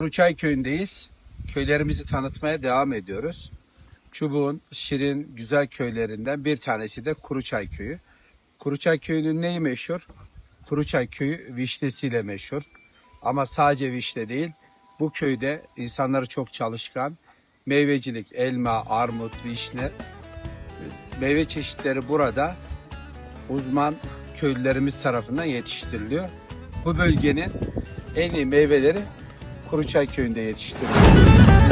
Kuruçay köyündeyiz. Köylerimizi tanıtmaya devam ediyoruz. Çubuğun şirin, güzel köylerinden bir tanesi de Kuruçay köyü. Kuruçay köyünün neyi meşhur? Kuruçay köyü vişnesiyle meşhur. Ama sadece vişne değil. Bu köyde insanları çok çalışkan. Meyvecilik, elma, armut, vişne. Meyve çeşitleri burada uzman köylülerimiz tarafından yetiştiriliyor. Bu bölgenin en iyi meyveleri Kuruçay köyünde yetiştiriliyor.